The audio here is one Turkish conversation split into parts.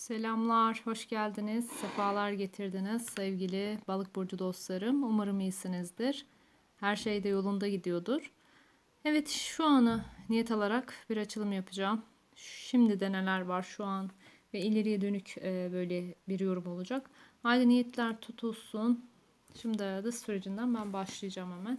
Selamlar, hoş geldiniz. Sefalar getirdiniz sevgili balık burcu dostlarım. Umarım iyisinizdir. Her şey de yolunda gidiyordur. Evet, şu anı niyet alarak bir açılım yapacağım. Şimdi de neler var şu an ve ileriye dönük e, böyle bir yorum olacak. Haydi niyetler tutulsun. Şimdi adı sürecinden ben başlayacağım hemen.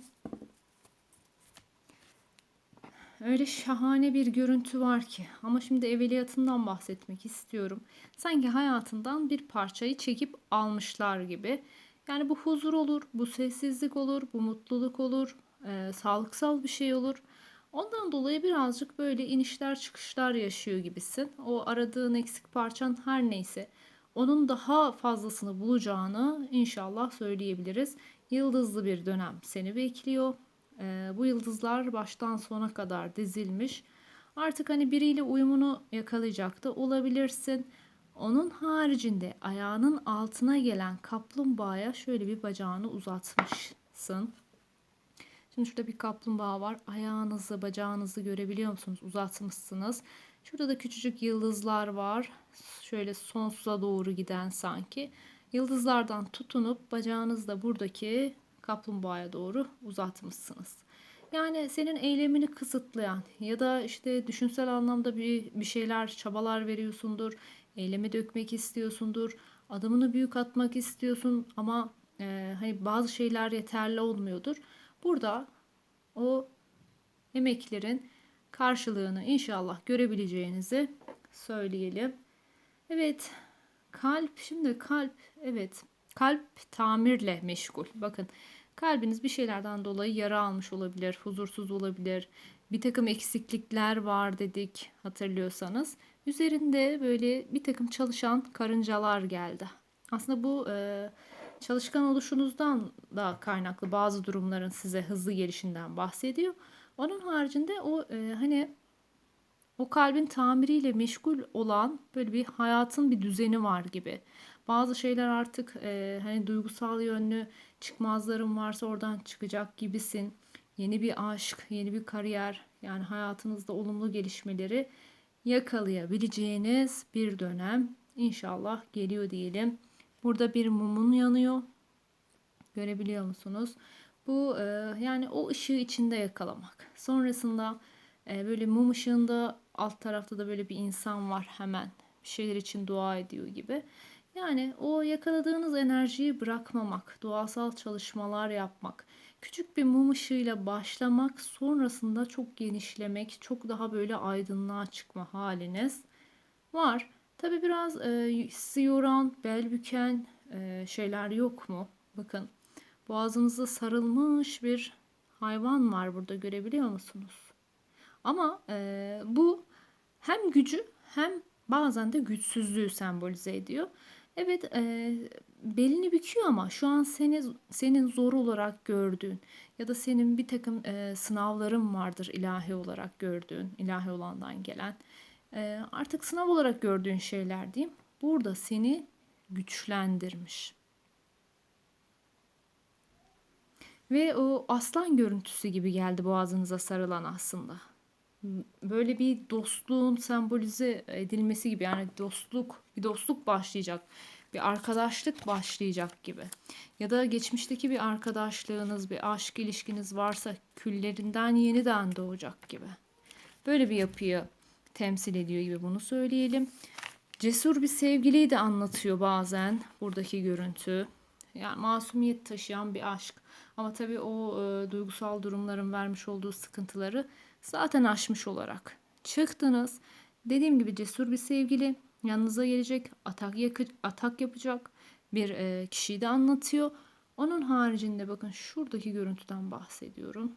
Öyle şahane bir görüntü var ki ama şimdi evveliyatından bahsetmek istiyorum. Sanki hayatından bir parçayı çekip almışlar gibi. Yani bu huzur olur, bu sessizlik olur, bu mutluluk olur, e, sağlıksal bir şey olur. Ondan dolayı birazcık böyle inişler çıkışlar yaşıyor gibisin. O aradığın eksik parçan her neyse onun daha fazlasını bulacağını inşallah söyleyebiliriz. Yıldızlı bir dönem seni bekliyor. Ee, bu yıldızlar baştan sona kadar dizilmiş. Artık hani biriyle uyumunu yakalayacaktı olabilirsin. Onun haricinde ayağının altına gelen kaplumbağaya şöyle bir bacağını uzatmışsın. Şimdi şurada bir kaplumbağa var. Ayağınızı, bacağınızı görebiliyor musunuz? Uzatmışsınız. Şurada da küçücük yıldızlar var. Şöyle sonsuza doğru giden sanki. Yıldızlardan tutunup bacağınızla buradaki kaplumbağaya doğru uzatmışsınız. Yani senin eylemini kısıtlayan ya da işte düşünsel anlamda bir, bir şeyler, çabalar veriyorsundur. Eylemi dökmek istiyorsundur. Adımını büyük atmak istiyorsun ama e, hani bazı şeyler yeterli olmuyordur. Burada o emeklerin karşılığını inşallah görebileceğinizi söyleyelim. Evet, kalp şimdi kalp evet kalp tamirle meşgul. Bakın kalbiniz bir şeylerden dolayı yara almış olabilir, huzursuz olabilir. Bir takım eksiklikler var dedik hatırlıyorsanız. Üzerinde böyle bir takım çalışan karıncalar geldi. Aslında bu e, çalışkan oluşunuzdan da kaynaklı bazı durumların size hızlı gelişinden bahsediyor. Onun haricinde o e, hani o kalbin tamiriyle meşgul olan böyle bir hayatın bir düzeni var gibi. Bazı şeyler artık e, hani duygusal yönlü çıkmazların varsa oradan çıkacak gibisin. Yeni bir aşk, yeni bir kariyer yani hayatınızda olumlu gelişmeleri yakalayabileceğiniz bir dönem inşallah geliyor diyelim. Burada bir mumun yanıyor. Görebiliyor musunuz? Bu e, yani o ışığı içinde yakalamak. Sonrasında e, böyle mum ışığında alt tarafta da böyle bir insan var hemen bir şeyler için dua ediyor gibi. Yani o yakaladığınız enerjiyi bırakmamak, doğasal çalışmalar yapmak, küçük bir mum ışığıyla başlamak, sonrasında çok genişlemek, çok daha böyle aydınlığa çıkma haliniz var. Tabi biraz e, sizi yoran, bel büken e, şeyler yok mu? Bakın boğazınıza sarılmış bir hayvan var burada görebiliyor musunuz? Ama e, bu hem gücü hem bazen de güçsüzlüğü sembolize ediyor. Evet e, belini büküyor ama şu an seni senin zor olarak gördüğün ya da senin bir takım e, sınavların vardır ilahi olarak gördüğün, ilahi olandan gelen. E, artık sınav olarak gördüğün şeyler diyeyim. Burada seni güçlendirmiş. Ve o aslan görüntüsü gibi geldi boğazınıza sarılan aslında. Böyle bir dostluğun sembolize edilmesi gibi yani dostluk, bir dostluk başlayacak. Bir arkadaşlık başlayacak gibi. Ya da geçmişteki bir arkadaşlığınız, bir aşk ilişkiniz varsa küllerinden yeniden doğacak gibi. Böyle bir yapıyı temsil ediyor gibi bunu söyleyelim. Cesur bir sevgiliyi de anlatıyor bazen buradaki görüntü. Yani masumiyet taşıyan bir aşk. Ama tabii o e, duygusal durumların vermiş olduğu sıkıntıları zaten aşmış olarak çıktınız. Dediğim gibi cesur bir sevgili yanınıza gelecek, atak, yakı, atak yapacak bir e, kişiyi de anlatıyor. Onun haricinde bakın şuradaki görüntüden bahsediyorum.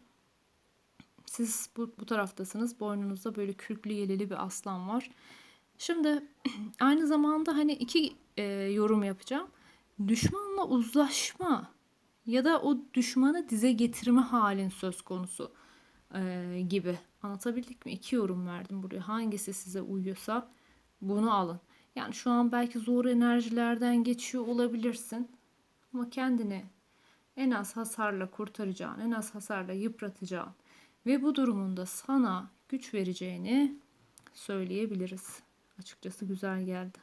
Siz bu, bu taraftasınız. Boynunuzda böyle kürklü yeleli bir aslan var. Şimdi aynı zamanda hani iki e, yorum yapacağım. Düşmanla uzlaşma ya da o düşmanı dize getirme halin söz konusu e, gibi. Anlatabildik mi? İki yorum verdim buraya. Hangisi size uyuyorsa bunu alın. Yani şu an belki zor enerjilerden geçiyor olabilirsin. Ama kendini en az hasarla kurtaracağın, en az hasarla yıpratacağın ve bu durumunda sana güç vereceğini söyleyebiliriz. Açıkçası güzel geldi.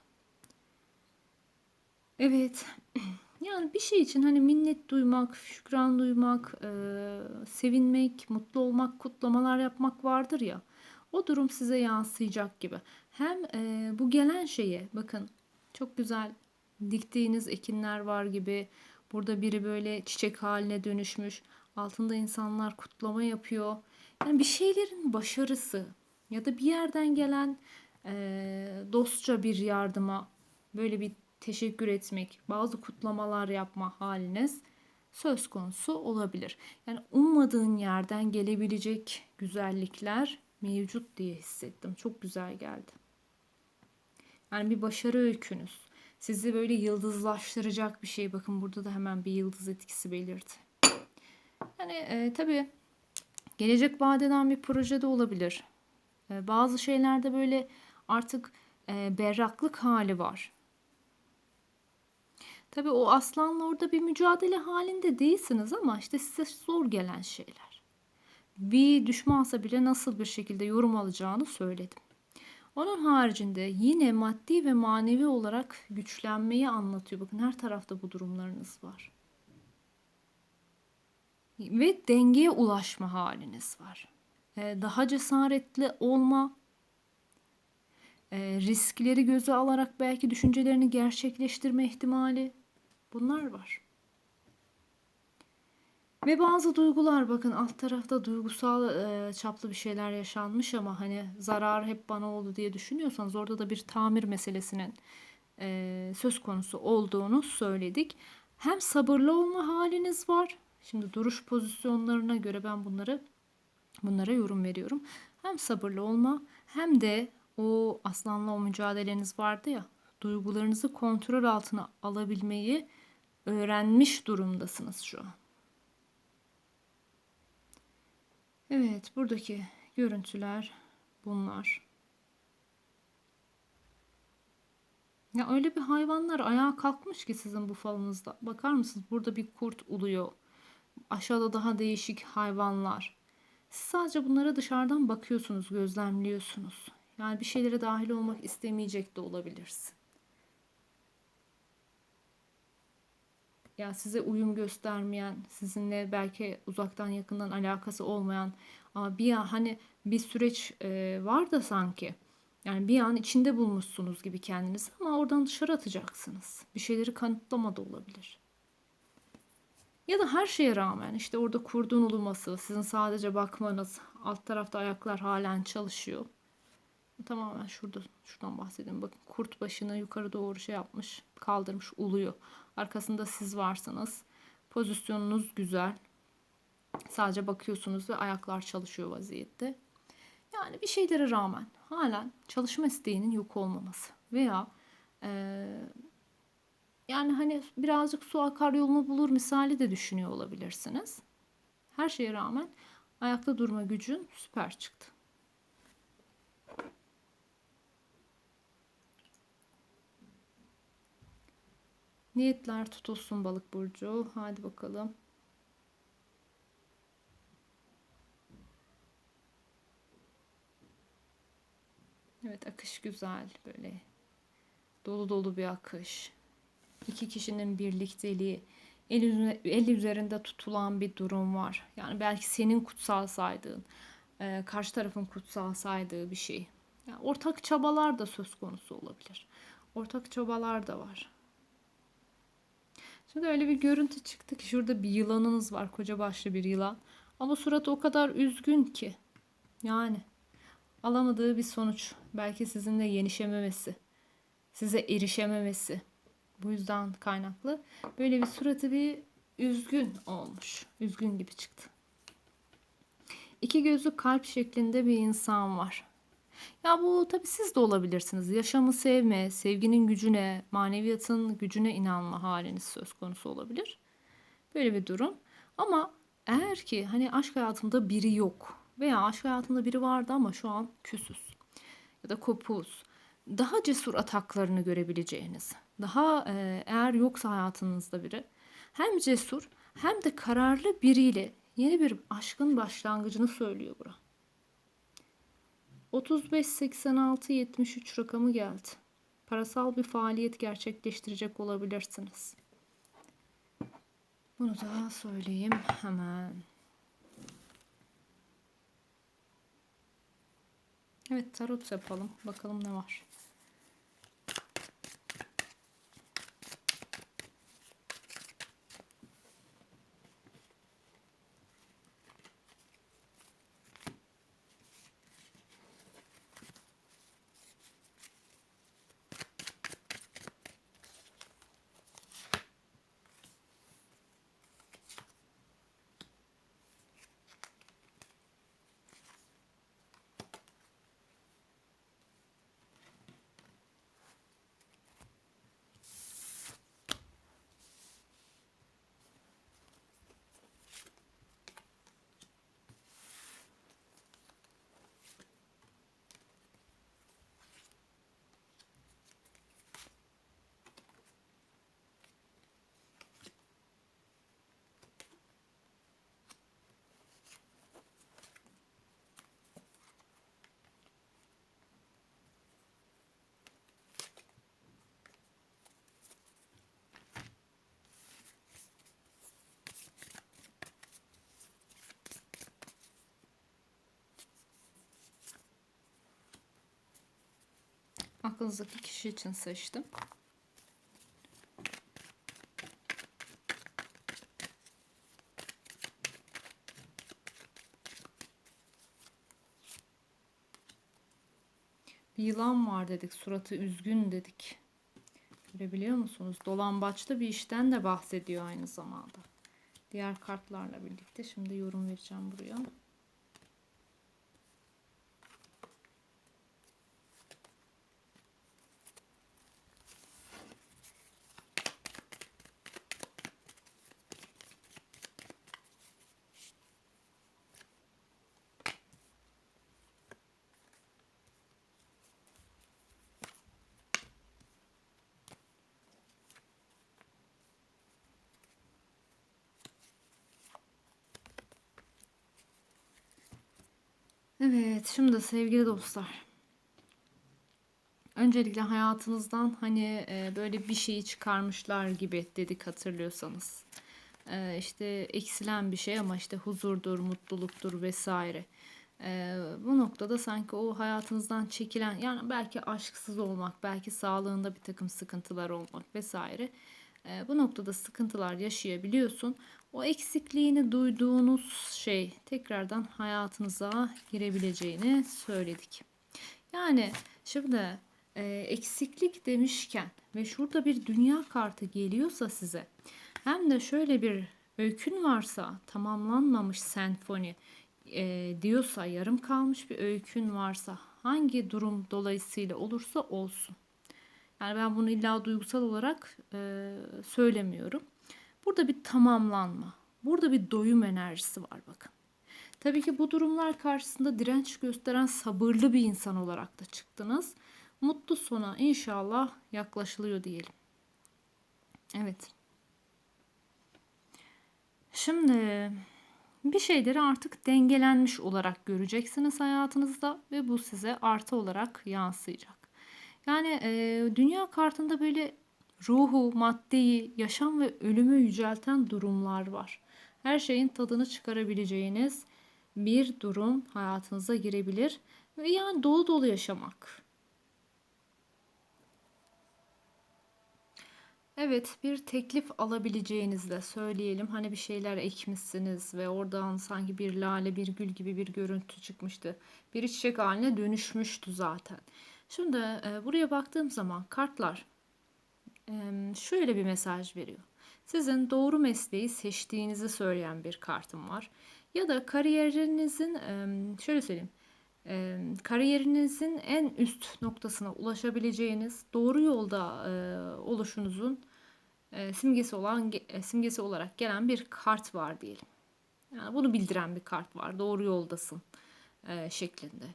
Evet. Yani bir şey için hani minnet duymak, şükran duymak, eee, sevinmek, mutlu olmak, kutlamalar yapmak vardır ya. O durum size yansıyacak gibi. Hem eee, bu gelen şeye bakın çok güzel diktiğiniz ekinler var gibi. Burada biri böyle çiçek haline dönüşmüş. Altında insanlar kutlama yapıyor. Yani bir şeylerin başarısı ya da bir yerden gelen eee, dostça bir yardıma böyle bir teşekkür etmek, bazı kutlamalar yapma haliniz söz konusu olabilir. Yani ummadığın yerden gelebilecek güzellikler mevcut diye hissettim. Çok güzel geldi. Yani bir başarı öykünüz. Sizi böyle yıldızlaştıracak bir şey. Bakın burada da hemen bir yıldız etkisi belirdi. Yani e, tabii gelecek vadeden bir projede olabilir. E, bazı şeylerde böyle artık e, berraklık hali var. Tabii o aslanla orada bir mücadele halinde değilsiniz ama işte size zor gelen şeyler. Bir düşmansa bile nasıl bir şekilde yorum alacağını söyledim. Onun haricinde yine maddi ve manevi olarak güçlenmeyi anlatıyor. Bakın her tarafta bu durumlarınız var. Ve dengeye ulaşma haliniz var. Ee, daha cesaretli olma, e, riskleri göze alarak belki düşüncelerini gerçekleştirme ihtimali bunlar var. Ve bazı duygular bakın alt tarafta duygusal e, çaplı bir şeyler yaşanmış ama hani zarar hep bana oldu diye düşünüyorsanız orada da bir tamir meselesinin e, söz konusu olduğunu söyledik. Hem sabırlı olma haliniz var. Şimdi duruş pozisyonlarına göre ben bunları bunlara yorum veriyorum. Hem sabırlı olma hem de o aslanla o mücadeleniz vardı ya duygularınızı kontrol altına alabilmeyi öğrenmiş durumdasınız şu an. Evet, buradaki görüntüler bunlar. Ya öyle bir hayvanlar ayağa kalkmış ki sizin bu falınızda. Bakar mısınız? Burada bir kurt uluyor. Aşağıda daha değişik hayvanlar. Siz sadece bunlara dışarıdan bakıyorsunuz, gözlemliyorsunuz. Yani bir şeylere dahil olmak istemeyecek de olabilirsin. Ya size uyum göstermeyen, sizinle belki uzaktan yakından alakası olmayan ama bir an hani bir süreç e, var da sanki. Yani bir an içinde bulmuşsunuz gibi kendinizi ama oradan dışarı atacaksınız. Bir şeyleri kanıtlama da olabilir. Ya da her şeye rağmen işte orada kurdun uluması, sizin sadece bakmanız, alt tarafta ayaklar halen çalışıyor. Tamamen şurada, şuradan bahsedeyim. Bakın kurt başını yukarı doğru şey yapmış, kaldırmış, uluyor. Arkasında siz varsınız. Pozisyonunuz güzel. Sadece bakıyorsunuz ve ayaklar çalışıyor vaziyette. Yani bir şeylere rağmen halen çalışma isteğinin yok olmaması veya e, yani hani birazcık su akar yolunu bulur misali de düşünüyor olabilirsiniz. Her şeye rağmen ayakta durma gücün süper çıktı. Niyetler tutulsun balık burcu. Hadi bakalım. Evet akış güzel böyle dolu dolu bir akış. İki kişinin birlikteliği, el, el üzerinde tutulan bir durum var. Yani belki senin kutsal saydığın, e, karşı tarafın kutsal saydığı bir şey. Yani ortak çabalar da söz konusu olabilir. Ortak çabalar da var. Şimdi öyle bir görüntü çıktı ki şurada bir yılanınız var. Koca başlı bir yılan. Ama suratı o kadar üzgün ki. Yani alamadığı bir sonuç. Belki sizinle yenişememesi. Size erişememesi. Bu yüzden kaynaklı. Böyle bir suratı bir üzgün olmuş. Üzgün gibi çıktı. İki gözlü kalp şeklinde bir insan var. Ya bu tabii siz de olabilirsiniz. Yaşamı sevme, sevginin gücüne, maneviyatın gücüne inanma haliniz söz konusu olabilir. Böyle bir durum. Ama eğer ki hani aşk hayatımda biri yok veya aşk hayatımda biri vardı ama şu an küsüz ya da kopuz. Daha cesur ataklarını görebileceğiniz, daha e, eğer yoksa hayatınızda biri hem cesur hem de kararlı biriyle yeni bir aşkın başlangıcını söylüyor bura. 35 86 73 rakamı geldi. parasal bir faaliyet gerçekleştirecek olabilirsiniz. Bunu da söyleyeyim hemen. Evet tarot yapalım. Bakalım ne var. Aklınızdaki kişi için seçtim. Bir yılan var dedik. Suratı üzgün dedik. Görebiliyor musunuz? Dolambaçlı bir işten de bahsediyor aynı zamanda. Diğer kartlarla birlikte şimdi yorum vereceğim buraya. Evet, şimdi sevgili dostlar. Öncelikle hayatınızdan hani e, böyle bir şeyi çıkarmışlar gibi dedik hatırlıyorsanız. E, işte eksilen bir şey ama işte huzurdur, mutluluktur vesaire. E, bu noktada sanki o hayatınızdan çekilen yani belki aşksız olmak, belki sağlığında bir takım sıkıntılar olmak vesaire. E, bu noktada sıkıntılar yaşayabiliyorsun. O eksikliğini duyduğunuz şey tekrardan hayatınıza girebileceğini söyledik. Yani şimdi e, eksiklik demişken ve şurada bir dünya kartı geliyorsa size hem de şöyle bir öykün varsa tamamlanmamış senfoni e, diyorsa yarım kalmış bir öykün varsa hangi durum dolayısıyla olursa olsun. Yani ben bunu illa duygusal olarak e, söylemiyorum. Burada bir tamamlanma, burada bir doyum enerjisi var bakın. Tabii ki bu durumlar karşısında direnç gösteren sabırlı bir insan olarak da çıktınız. Mutlu sona inşallah yaklaşılıyor diyelim. Evet. Şimdi bir şeyleri artık dengelenmiş olarak göreceksiniz hayatınızda ve bu size artı olarak yansıyacak. Yani e, dünya kartında böyle ruhu, maddeyi, yaşam ve ölümü yücelten durumlar var. Her şeyin tadını çıkarabileceğiniz bir durum hayatınıza girebilir yani dolu dolu yaşamak. Evet, bir teklif alabileceğinizi de söyleyelim. Hani bir şeyler ekmişsiniz ve oradan sanki bir lale, bir gül gibi bir görüntü çıkmıştı. Bir çiçek haline dönüşmüştü zaten. Şimdi e, buraya baktığım zaman kartlar şöyle bir mesaj veriyor. Sizin doğru mesleği seçtiğinizi söyleyen bir kartım var. Ya da kariyerinizin şöyle söyleyeyim. Kariyerinizin en üst noktasına ulaşabileceğiniz doğru yolda oluşunuzun simgesi olan simgesi olarak gelen bir kart var diyelim. Yani bunu bildiren bir kart var. Doğru yoldasın şeklinde.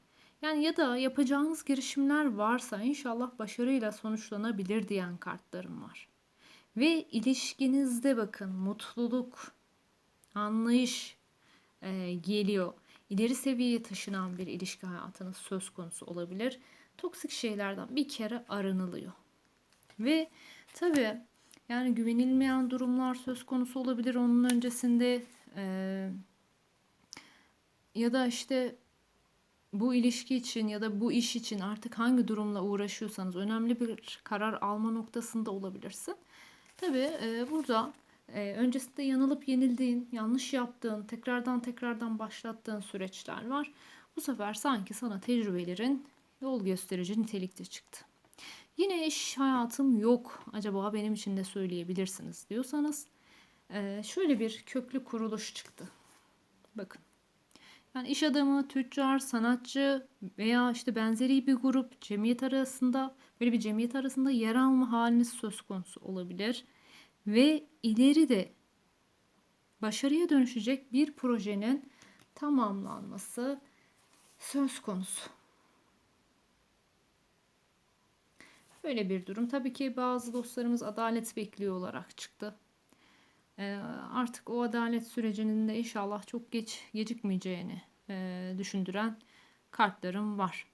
Yani ya da yapacağınız girişimler varsa inşallah başarıyla sonuçlanabilir diyen kartlarım var. Ve ilişkinizde bakın mutluluk, anlayış e, geliyor. İleri seviyeye taşınan bir ilişki hayatınız söz konusu olabilir. Toksik şeylerden bir kere arınılıyor. Ve tabii yani güvenilmeyen durumlar söz konusu olabilir onun öncesinde eee, ya da işte bu ilişki için ya da bu iş için artık hangi durumla uğraşıyorsanız önemli bir karar alma noktasında olabilirsin. Tabii e, burada e, öncesinde yanılıp yenildiğin, yanlış yaptığın, tekrardan tekrardan başlattığın süreçler var. Bu sefer sanki sana tecrübelerin yol gösterici nitelikte çıktı. Yine iş hayatım yok. Acaba benim için de söyleyebilirsiniz diyorsanız e, şöyle bir köklü kuruluş çıktı. Bakın. Yani iş adamı, tüccar, sanatçı veya işte benzeri bir grup cemiyet arasında böyle bir cemiyet arasında yer alma haliniz söz konusu olabilir. Ve ileride başarıya dönüşecek bir projenin tamamlanması söz konusu. Böyle bir durum. Tabii ki bazı dostlarımız adalet bekliyor olarak çıktı. Ee, artık o adalet sürecinin de inşallah çok geç gecikmeyeceğini e, düşündüren kartlarım var.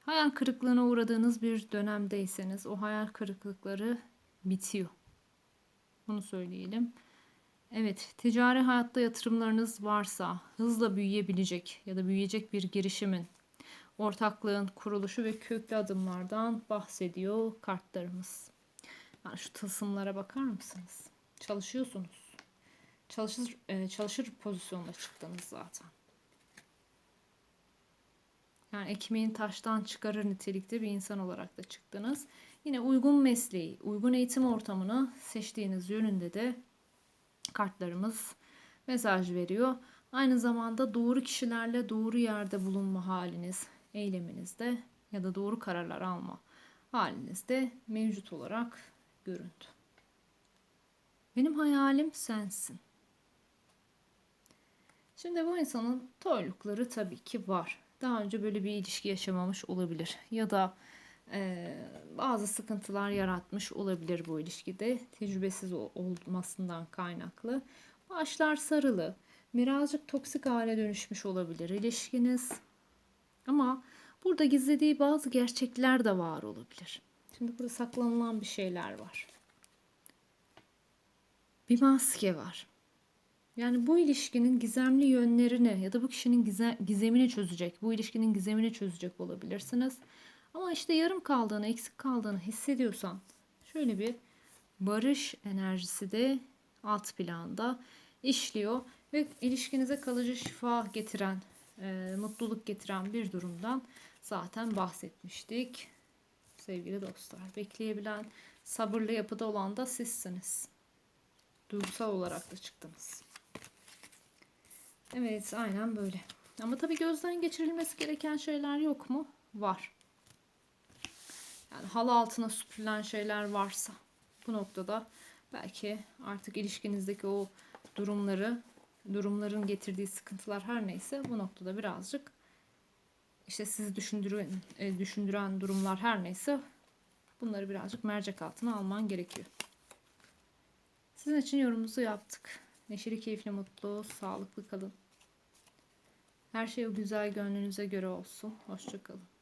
Hayal kırıklığına uğradığınız bir dönemdeyseniz o hayal kırıklıkları bitiyor. Bunu söyleyelim. Evet, ticari hayatta yatırımlarınız varsa hızla büyüyebilecek ya da büyüyecek bir girişimin, ortaklığın kuruluşu ve köklü adımlardan bahsediyor kartlarımız. Yani şu tılsımlara bakar mısınız? Çalışıyorsunuz. Çalışır, e, çalışır pozisyonda çıktınız zaten. Yani ekmeğin taştan çıkarır nitelikte bir insan olarak da çıktınız. Yine uygun mesleği, uygun eğitim ortamını seçtiğiniz yönünde de kartlarımız mesaj veriyor. Aynı zamanda doğru kişilerle doğru yerde bulunma haliniz, eyleminizde ya da doğru kararlar alma halinizde mevcut olarak göründü. Benim hayalim sensin. Şimdi bu insanın toylukları tabii ki var. Daha önce böyle bir ilişki yaşamamış olabilir. Ya da e, bazı sıkıntılar yaratmış olabilir bu ilişkide. Tecrübesiz olmasından kaynaklı. Başlar sarılı. Birazcık toksik hale dönüşmüş olabilir ilişkiniz. Ama burada gizlediği bazı gerçekler de var olabilir. Şimdi burada saklanılan bir şeyler var. Bir maske var. Yani bu ilişkinin gizemli yönlerini ya da bu kişinin gize, gizemini çözecek, bu ilişkinin gizemini çözecek olabilirsiniz. Ama işte yarım kaldığını, eksik kaldığını hissediyorsan şöyle bir barış enerjisi de alt planda işliyor ve ilişkinize kalıcı şifa getiren, e, mutluluk getiren bir durumdan zaten bahsetmiştik. Sevgili dostlar, bekleyebilen, sabırlı yapıda olan da sizsiniz. Duygusal olarak da çıktınız. Evet, aynen böyle. Ama tabii gözden geçirilmesi gereken şeyler yok mu? Var. Yani halı altına süpürülen şeyler varsa bu noktada belki artık ilişkinizdeki o durumları, durumların getirdiği sıkıntılar her neyse bu noktada birazcık işte sizi düşündüren, e, düşündüren durumlar her neyse bunları birazcık mercek altına alman gerekiyor. Sizin için yorumumuzu yaptık. Neşeli, keyifli, mutlu, sağlıklı kalın. Her şey o güzel gönlünüze göre olsun. Hoşçakalın.